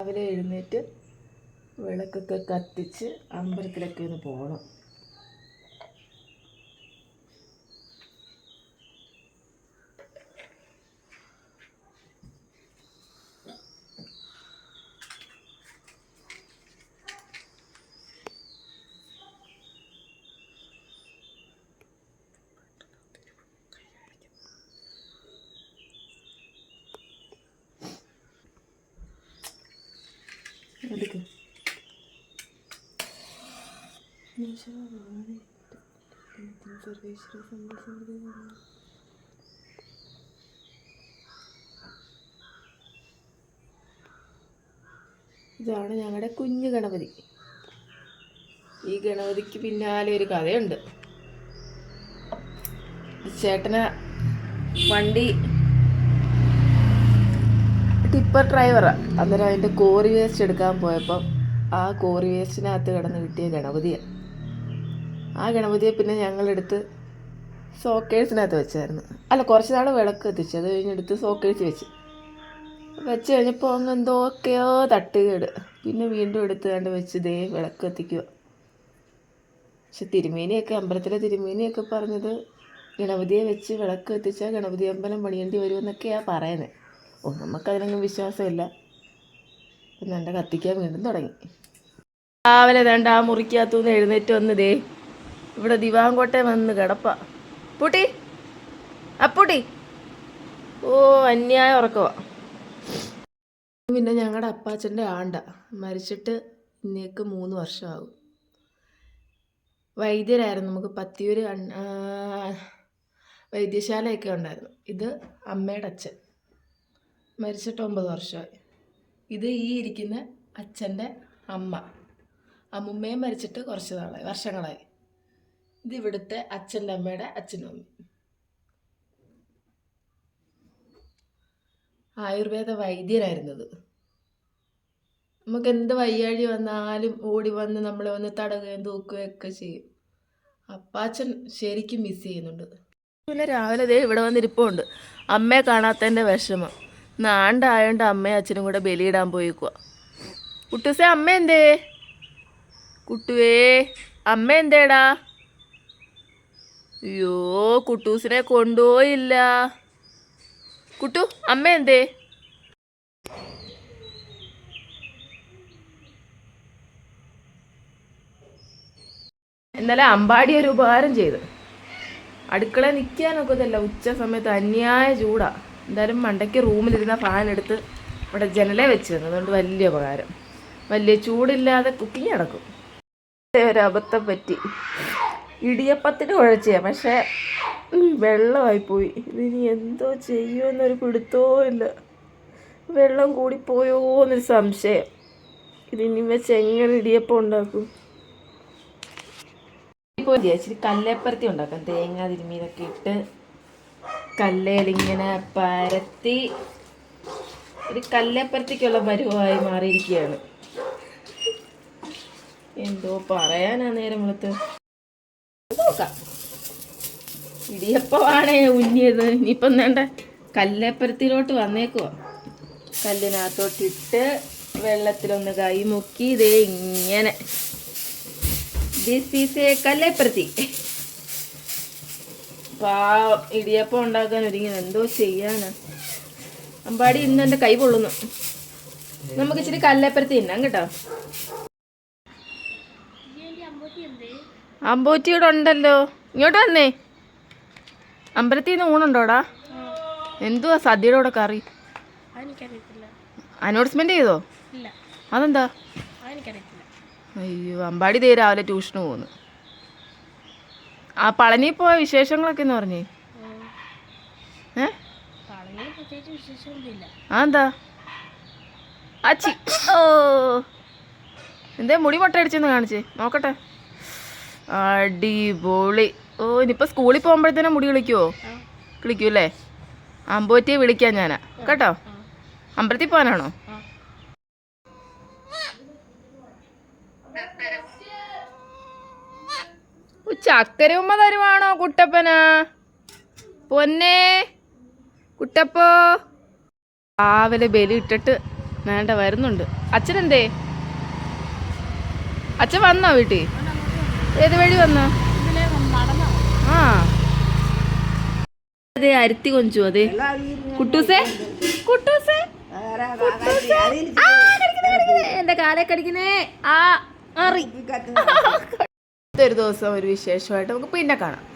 രാവിലെ എഴുന്നേറ്റ് വിളക്കൊക്കെ കത്തിച്ച് അമ്പലത്തിലൊക്കെ ഒന്ന് പോകണം ഇതാണ് ഞങ്ങളുടെ കുഞ്ഞു ഗണപതി. ഈ ഗണപതിക്ക് പിന്നാലെ ഒരു കഥയുണ്ട്. ചേട്ടന വണ്ടി ടിപ്പർ ഡ്രൈവറാണ് അന്നേരം അതിന്റെ കോറി വേസ്റ്റ് എടുക്കാൻ പോയപ്പം ആ കോറി വേസ്റ്റിനകത്ത് കിടന്ന് കിട്ടിയ ഗണപതിയാണ് ആ ഗണപതിയെ പിന്നെ ഞങ്ങളെടുത്ത് സോക്കേഴ്സിനകത്ത് വെച്ചായിരുന്നു. അല്ല കുറച്ച് നാൾ വിളക്ക് എത്തിച്ചു അത് കഴിഞ്ഞെടുത്ത് സോക്കേഴ്സ് വെച്ച്. വെച്ച് കഴിഞ്ഞപ്പോൾ അങ്ങ് എന്തൊക്കെയോ തട്ടുകേട്. പിന്നെ വീണ്ടും എടുത്ത് കണ്ട് വെച്ച് ദേ വിളക്ക് എത്തിക്കുക പക്ഷെ തിരുമേനിയൊക്കെ അമ്പലത്തിലെ തിരുമേനിയൊക്കെ പറഞ്ഞത് ഗണപതിയെ വെച്ച് വിളക്ക് എത്തിച്ചാൽ ഗണപതി അമ്പലം പണിയേണ്ടി വരുമെന്നൊക്കെയാണ് പറയുന്നത് ഓ നമുക്കതിനൊന്നും വിശ്വാസമില്ല. പിന്നെ എന്റെ കത്തിക്കാൻ വീണ്ടും തുടങ്ങി. രാവിലെ വേണ്ട ആ മുറിക്കകത്തുനിന്ന് എഴുന്നേറ്റ് വന്നതേ ഇവിടെ ദിവാങ്കോട്ടെ വന്ന് കിടപ്പ. പൂട്ടി അപ്പൂട്ടി ഓ അന്യായ ഉറക്കവാ. പിന്നെ ഞങ്ങളുടെ അപ്പാച്ചന്റെ ആണ്ട മരിച്ചിട്ട് ഇന്നേക്ക് മൂന്ന് വർഷമാകും. വൈദ്യരായിരുന്നു നമുക്ക് ആ, വൈദ്യശാലയൊക്കെ ഉണ്ടായിരുന്നു. ഇത് അമ്മയുടെ അച്ഛൻ. മരിച്ചിട്ട് ഒമ്പത് വർഷമായി. ഇത് ഈ ഇരിക്കുന്ന അച്ഛന്റെ അമ്മ. അമ്മുമ്മയും മരിച്ചിട്ട് കുറച്ച് നാളായി വർഷങ്ങളായി. ഇത് ഇവിടുത്തെ അച്ഛന്റെ അമ്മയുടെ അച്ഛനും ആയുർവേദ വൈദ്യരായിരുന്നത് നമുക്ക് എന്ത് വയ്യാഴി വന്നാലും ഓടി വന്ന് നമ്മളെ ഒന്ന് തടകുകയും തൂക്കുകയും ഒക്കെ ചെയ്യും. അപ്പാച്ചൻ ശരിക്കും മിസ് ചെയ്യുന്നുണ്ട്. പിന്നെ രാവിലെ ദേ ഇവിടെ വന്നിരിപ്പുണ്ട്. അമ്മയെ കാണാത്തതിന്റെ വിഷമം. നാണ്ടായോണ്ട് അമ്മയും അച്ഛനും കൂടെ ബലിയിടാൻ പോയിക്കുക കുട്ടൂസേ അമ്മ എന്തേ? കുട്ടുവേ അമ്മ എന്തേടാ? അയ്യോ കുട്ടൂസിനെ കൊണ്ടുപോയില്ല. കുട്ടു അമ്മ എന്തേ? ഇന്നലെ അമ്പാടി ഒരു ഉപകാരം ചെയ്ത്. അടുക്കള നിൽക്കാനൊക്കതല്ല ഉച്ച സമയത്ത് അന്യായ ചൂടാ. എന്തായാലും മണ്ടയ്ക്ക് റൂമിലിരുന്ന ഫാൻ എടുത്ത് ഇവിടെ ജനലേ വെച്ച് തന്നു. അതുകൊണ്ട് വലിയ ഉപകാരം. വലിയ ചൂടില്ലാതെ കുക്കിങ് നടക്കും. ഒരു അബദ്ധം പറ്റി. ഇടിയപ്പത്തിന് കുഴച്ചെയ്യാം പക്ഷേ വെള്ളമായിപ്പോയി വെള്ളമായി പോയി. ഇതിനി എന്തോ ചെയ്യുമെന്നൊരു പിടുത്തവും ഇല്ല. വെള്ളം കൂടിപ്പോയോ എന്നൊരു സംശയം. ഇതിനി വെച്ച് എങ്ങനെ ഇടിയപ്പം ഉണ്ടാക്കും. ഇപ്പോൾ ഇച്ചിരി കല്ലേപ്പരത്തി ഉണ്ടാക്കാം. തേങ്ങ തിരുമീതൊക്കെ ഇട്ട് കല്ലേലിങ്ങനെ പരത്തി ഒരു കല്ലപ്പരത്തിക്കുള്ള പരുവമായി മാറിയിരിക്കുകയാണ്. എന്തോ പറയാനാ നേരം വെളുത്ത്. നോക്കാം. ഇടിയപ്പമാണേ ഉന്നിയത് ഇനിയിപ്പം വേണ്ട. കല്ലേപ്പരത്തിലോട്ട് വന്നേക്കുക കല്ലിനകത്തോട്ടിട്ട് വെള്ളത്തിലൊന്ന് കൈ മുക്കി ഇതേ ഇങ്ങനെ. ദിസ് ഈസ് എ കല്ലേപ്പരത്തി. പാവം ഇടിയപ്പം ഉണ്ടാക്കാൻ ഒരുങ്ങി. എന്തോ ചെയ്യാന്? അമ്പാടി ഇന്ന് എന്റെ കൈ പൊള്ളുന്നു. നമുക്ക് ഇച്ചിരി കല്ലേപ്പരത്തി തിന്നാം കേട്ടോ. അമ്പൂറ്റിയുടെ ഉണ്ടല്ലോ. ഇങ്ങോട്ട് വന്നേ. അമ്പലത്തിൽ നിന്ന് ഊണുണ്ടോടാ? എന്തുവാ സദ്യയുടെ കൂടെ കറി? അനൗൺസ്മെന്റ് ചെയ്തോ? അതെന്താ? അയ്യോ അമ്പാടി ദേ രാവിലെ ട്യൂഷന് പോകുന്നു ആ പളനി പോയ വിശേഷങ്ങളൊക്കെ എന്ന് പറഞ്ഞേ. ഏ? വിശേഷമൊന്നുമില്ല അതെന്താ? അച്ചി. ഓ. എന്തേ മുടി മുട്ടയടിച്ചെന്ന് കാണിച്ചേ. നോക്കട്ടെ. അടിപൊളി. ഓ ഇനിയിപ്പോൾ സ്കൂളിൽ പോകുമ്പോഴത്തേനും മുടി വിളിക്കുവോ വിളിക്കൂല്ലേ കിളിക്കൂല്ലേ? അമ്പോറ്റിയെ വിളിക്കാം ഞാനാ. കേട്ടോ? അമ്പലത്തിൽ പോകാനാണോ? ആ ഓ, ചക്കര ഉമ്മ തരുവാണോ കുട്ടപ്പന? പൊന്നേ കുട്ടപ്പോ. രാവിലെ ബലി ഇട്ടിട്ട് വേണ്ട വരുന്നുണ്ട്. അച്ഛനെന്തേ അച്ഛൻ വന്നോ വീട്ടിൽ ഏത് വഴി വന്നോ? ആ. അതെ അരുത്തി കൊഞ്ചു അതെ. കുട്ടൂസേ കുട്ടൂസേ. എന്റെ കാലെ കടിക്കുന്നേ. ആ മാറി ഒരു ദിവസം ഒരു വിശേഷമായിട്ട് നമുക്ക് പിന്നെ കാണാം.